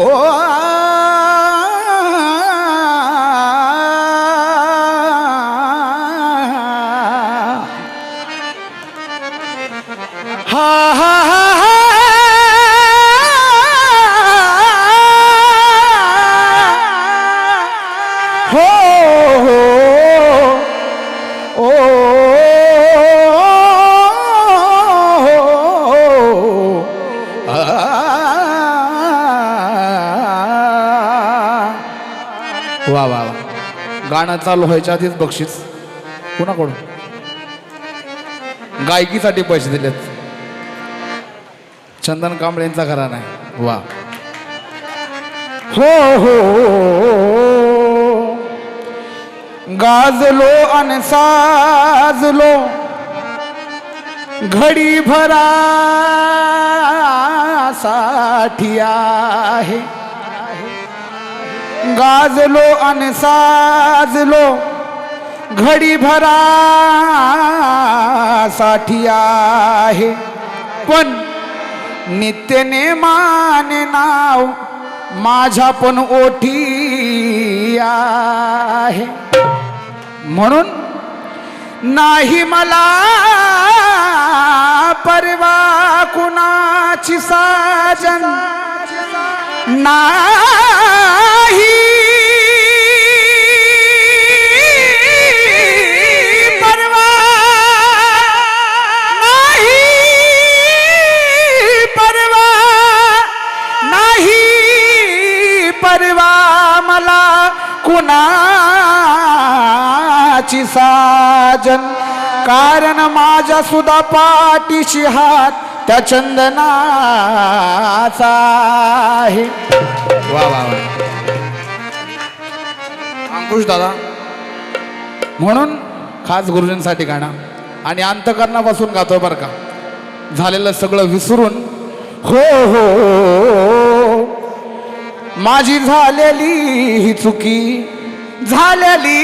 हो वा वा वा. गाणं चालू व्हायच्या आधीच बक्षीस. कुणाकडून? गायकीसाठी पैसे दिलेत. चंदन कांबळेंचा घरा नाही वा. हो, हो हो. गाजलो आणि साजलो. घडी भरा साठी आहे. गाजलो अन साजलो घडी भरा साठी आहे. पण नित्यने माने नाव माझ्या पण ओठी आहे. म्हणून नाही मला परवा कुणाची साजन नाही। परवा मला कुणाची साजन? कारण माझ्या सुद्धा पाठीशी हात त्या चंदनाचा आहे. वा वा वा. अंकुश दादा म्हणून खास गुरुजींसाठी गाणं. आणि अंतकरणापासून गातो बरं का. झालेलं सगळं विसरून हो हो माझी झालेली ही चुकी झालेली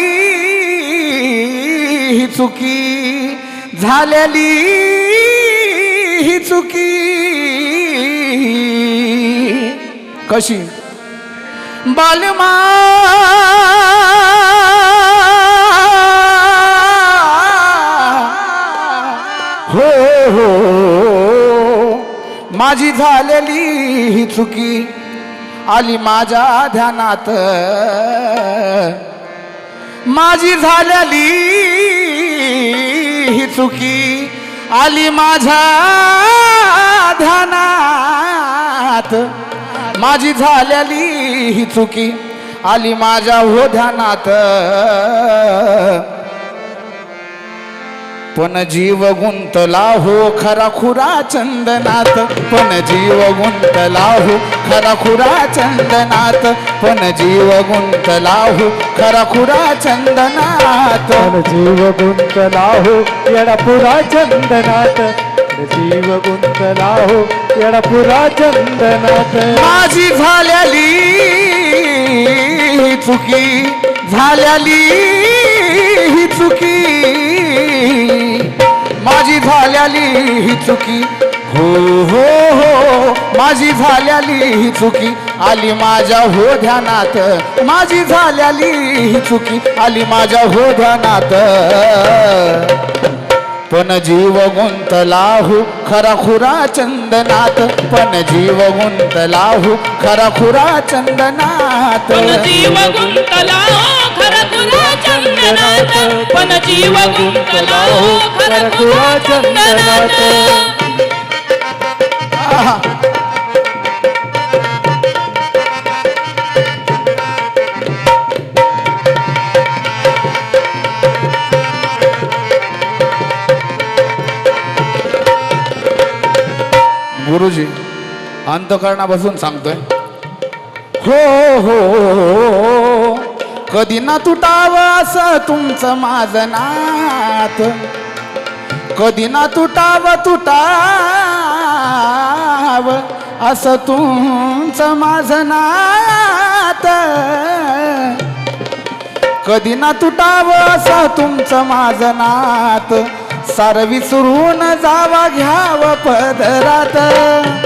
ही चुकी झालेली ही चुकी. कशी? बालमा. हो हो. माझी झालेली ही चुकी आली माझ्या ध्यानात. माझी झालेली ही चुकी आली माझ्या ध्यानात. माझी झालेली ही चुकी आली माझ्या हो ध्यानात. पण जीव गुंतला हो खरा खुरा चंदनात. पण जीव गुंतला हो खरा खुरा चंदनात. पण जीव गुंतला हो खरा खुरा चंदनात. मन जीव गुंतला हो येडापुरा चंदनात. जीव गुंतला हो येडापुरा चंदनात. माझी झालेली ही चुकी झालेली ही चुकी. झाल्याली ही चुकी. हो हो हो माझी झाल्याली ही चुकी. आली माझ्या हो ध्यानात माझी झाल्याली ही चुकी. आली माझ्या हो ध्यानात पण जीव गुंतला हो खरा खुरा चंदनात. पण जीव गुंतला हो खरा खुरा चंदनात. पण जीव गुंतला खरा खुरा चंदनात. पण जीव गुंतला खरा खुरा चंदनात. गुरुजी अंतकरणापासून सांगतोय. हो हो कधी ना तुटावं असं तुमचं माझं नात. कधी ना तुटावं तुटावं असं तुमचं माझं नात. कधी ना तुटावं असं तुमचं माझं नात. सार विसरून जावा घ्याव पदरात.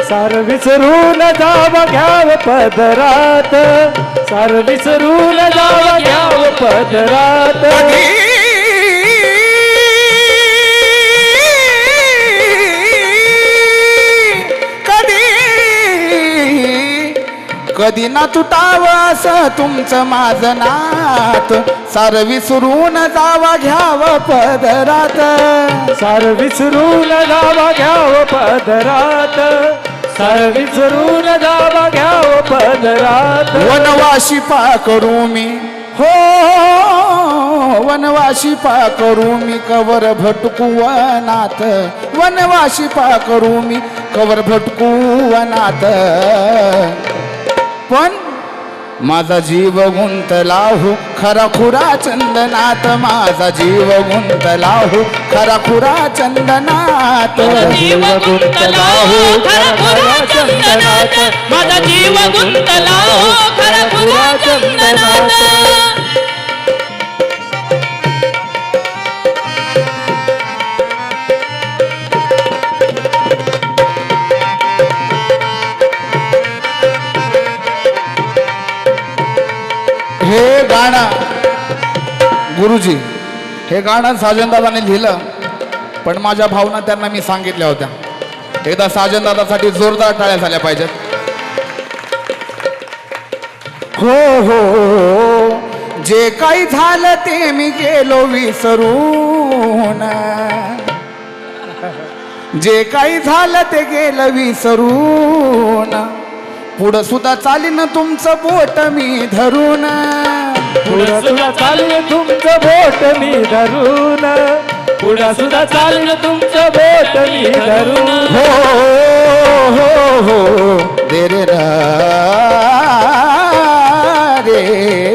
सार विसरून जाव घ्याव पदरात. सार विसरून जाव घ्याव पदरात. कधी ना तुटाव असं तुमचं माझं नात. सार विसरून जावा घ्याव पदरात. सार विसरून जाव घ्याव पदरात. सार विसरून जाव घ्याव पदरात. वनवाशी पा करू मी. हो वनवाशी पा करू मी. कवर भटकू वनात वनवाशी पा करू मी. कवर भटकू वनात पण माझा जीव गुंतला हो. खरा खुरा चंदनात. माझा जीव गुंतला हो. खरा खुरा चंदनात. जीव गुंतला हो. खरा खुरा चंदनात. माझा जीव गुंतला हो. खरा खुरा चंदनात. गाणं. गुरुजी हे गाणं साजनदादाने लिहिलं पण माझ्या भावना त्यांना मी सांगितल्या होत्या. एकदा साजनदादासाठी जोरदार टाळ्या झाल्या पाहिजेत. हो हो जे काही झालं ते मी गेलो विसरून. जे काही झालं ते गेलं विसरून. पुढं सुद्धा चालीन तुमचं बोट मी धरून. पुढं सुद्धा चालू तुमचं बोट मी धरून. पुढं सुद्धा चालू तुमचं बोट मी धरून. हो हो हो, हो. दे रे रे.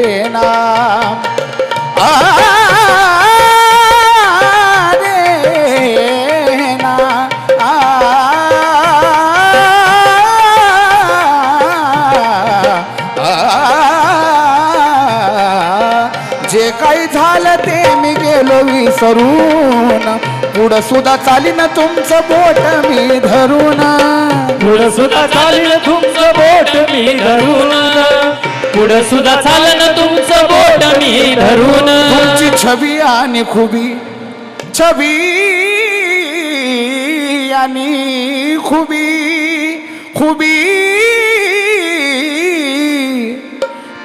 गेलो विसरून पुढं सुद्धा चालीन तुमचं बोट मी धरून. पुढं सुद्धा चालेल तुमचं बोट मी धरून. पुढं सुद्धा चालेल तुमचं बोट मी धरून. तुमची छबी आणि खुबी छबी आणि खुबी खुबी.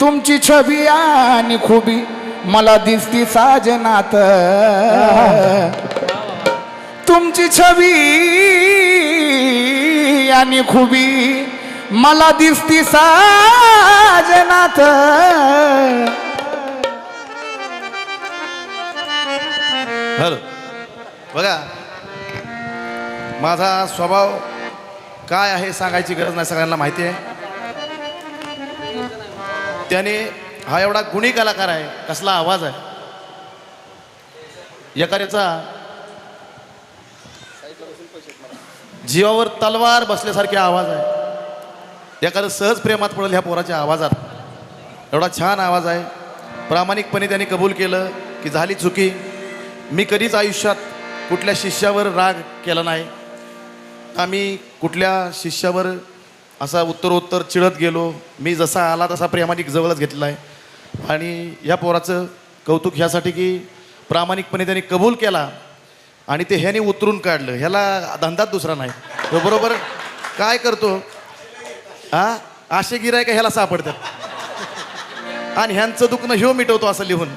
तुमची छबी आणि खुबी. मला दिसती साजनात. तुमची छबी आणि खुबी मला दिसती साजनात. हॅलो. बघा माझा स्वभाव काय आहे सांगायची गरज नाही सगळ्यांना माहिती आहे. त्याने हा एवढा गुणी कलाकार आहे कसला आवाज आहे. एखाद्याचा जीवावर तलवार बसल्यासारखे आवाज आहे. एखादं सहज प्रेमात पडेल ह्या पोराच्या आवाजात. एवढा छान आवाज आहे. प्रामाणिकपणे त्यांनी कबूल केलं की झाली चुकी. मी कधीच आयुष्यात कुठल्या शिष्यावर राग केला नाही. आम्ही कुठल्या शिष्यावर असा उत्तरोत्तर चिडत गेलो. मी जसा आला तसा प्रामाणिक जवळच घेतला आहे. आणि ह्या पोराचं कौतुक ह्यासाठी की प्रामाणिकपणे त्यांनी कबूल केला आणि ते ह्याने उतरून काढलं. ह्याला धंदाच दुसरा नाही. तो बरोबर काय करतो? हा आशे गिराय का ह्याला सापडतात? आणि ह्यांचं दुखणं ह्यो मिटवतो असं लिहून.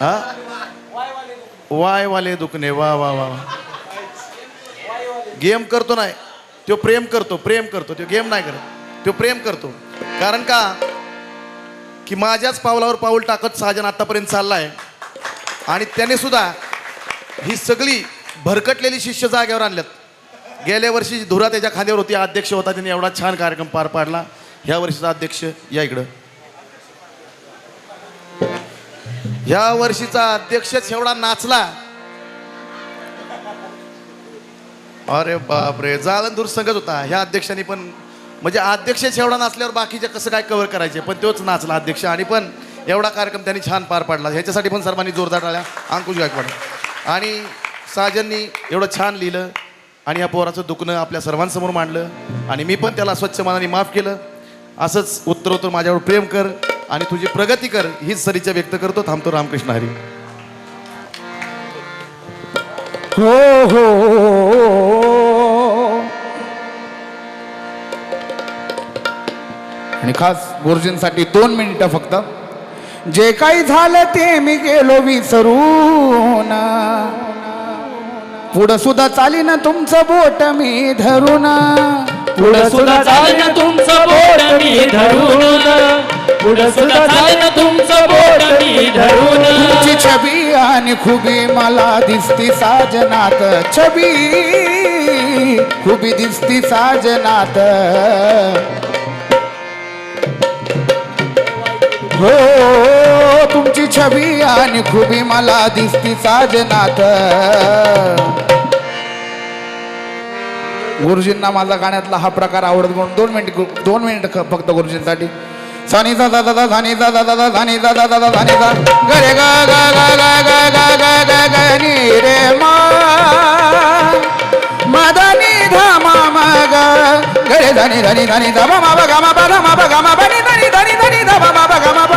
हा वाय वाले दुखणे. वा वा वा वा. गेम करतो नाही. तो प्रेम करतो प्रेम करतो तो गेम नाही करत. तो प्रेम करतो. कारण का? की माझ्याच पावलावर पाऊल टाकत साजन आतापर्यंत चाललाय. आणि त्याने सुद्धा ही सगळी भरकटलेली शिष्य जागेवर आणल्यात. गेल्या वर्षी धुरा त्याच्या खांद्यावर होती अध्यक्ष होता त्याने एवढा छान कार्यक्रम पार पाडला. ह्या वर्षीचा अध्यक्ष या इकडं. ह्या वर्षीचा अध्यक्षच एवढा नाचला. अरे बापरे जाळण संगत होता. ह्या अध्यक्षांनी पण म्हणजे अध्यक्षच एवढा नाचल्यावर बाकीचे कसं काय कव्हर करायचे पण तोच नाचला अध्यक्ष. आणि पण एवढा कार्यक्रम त्यांनी छान पार पाडला. ह्याच्यासाठी पण सर्वांनी जोरदार टाळ्या अंकुश गायकवाड. आणि साजननी एवढं छान लिहिलं. आणि या पोराचं दुखणं आपल्या सर्वांसमोर मांडलं. आणि मी पण त्याला स्वच्छ मनाने माफ केलं. असंच उत्तरोत्तर माझ्यावर प्रेम कर आणि तुझी प्रगती कर हीच सरीच्या व्यक्त करतो थांबतो रामकृष्ण हरी. हो, हो हो आणि खास गुरुजींसाठी दोन मिनिटं फक्त. जे काही झालं ते मी गेलो विसरून. पुढं सुद्धा चालीन तुमचं बोट मी धरून. पुढं सुद्धा चालेल तुमचं बोट मी धरून. पुढं सुद्धा चालेल तुमचं बोट मी धरून. आणि खुबी मला दिसती साजनात. छबी खुबी दिसती साजनात. हो तुमची छबी आणि खुबी मला दिसती साजनात. गुरुजींना माझा गाण्यातला हा प्रकार आवडत म्हणून दोन मिनिट दोन मिनिट फक्त गुरुजींसाठी. सानी दा दा दा दा धानी दा दा दा दा धानी दा दा दा दा धानी दा ग रे ग ग ग ग ग ग ग ग ग नी रे मा मा दा नी धा मा मा ग ग रे धानी धानी धानी दा मा मा ब गा मा ब धा मा ब गा मा ब नी धानी धानी धानी धा मा मा ब गा मा ब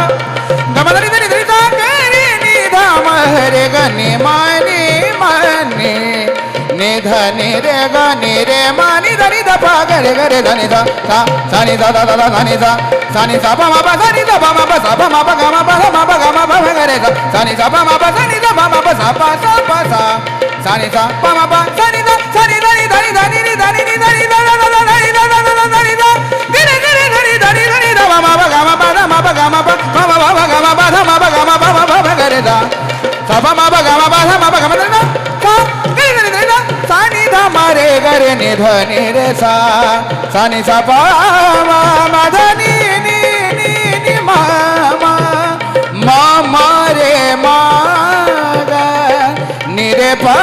गा मा धानी धानी धानी धा ग रे नी धा म रे ग नी मा नी मा नी da ni re ga ni re ma ni da ni da pa ga re ga re da ni da sa sa ni da da da da sa ni da sa ni da pa ma pa sa ni da pa ma pa sa pa ma pa ga ma pa sa ma pa ga ma pa ga re ga sa ni da pa ma pa sa ni da pa ma pa sa pa sa pa sa sa ni da pa ma pa sa ni da sa ని ధ్వని రే సా సని supper మదని ని ని మా మా రే మా ని పా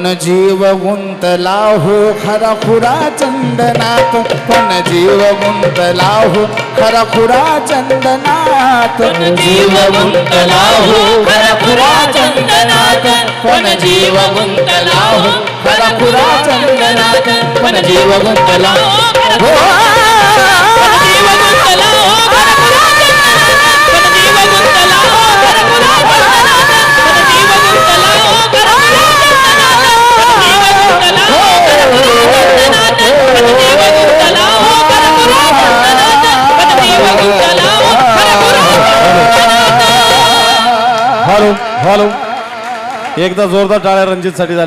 पण जीव गुंतला हो खरा खुरा चंदनात? पण जीव गुंतला हो खरा खुरा चंदनात? पण जीव गुंतला हो खरा खुरा चंदनात? पण जीव गुंतला हो खरा खुरा चंदनात? पण जीव गुंतला हो एकदा जोरदार टाळ्या रणजित साठी झाल्या.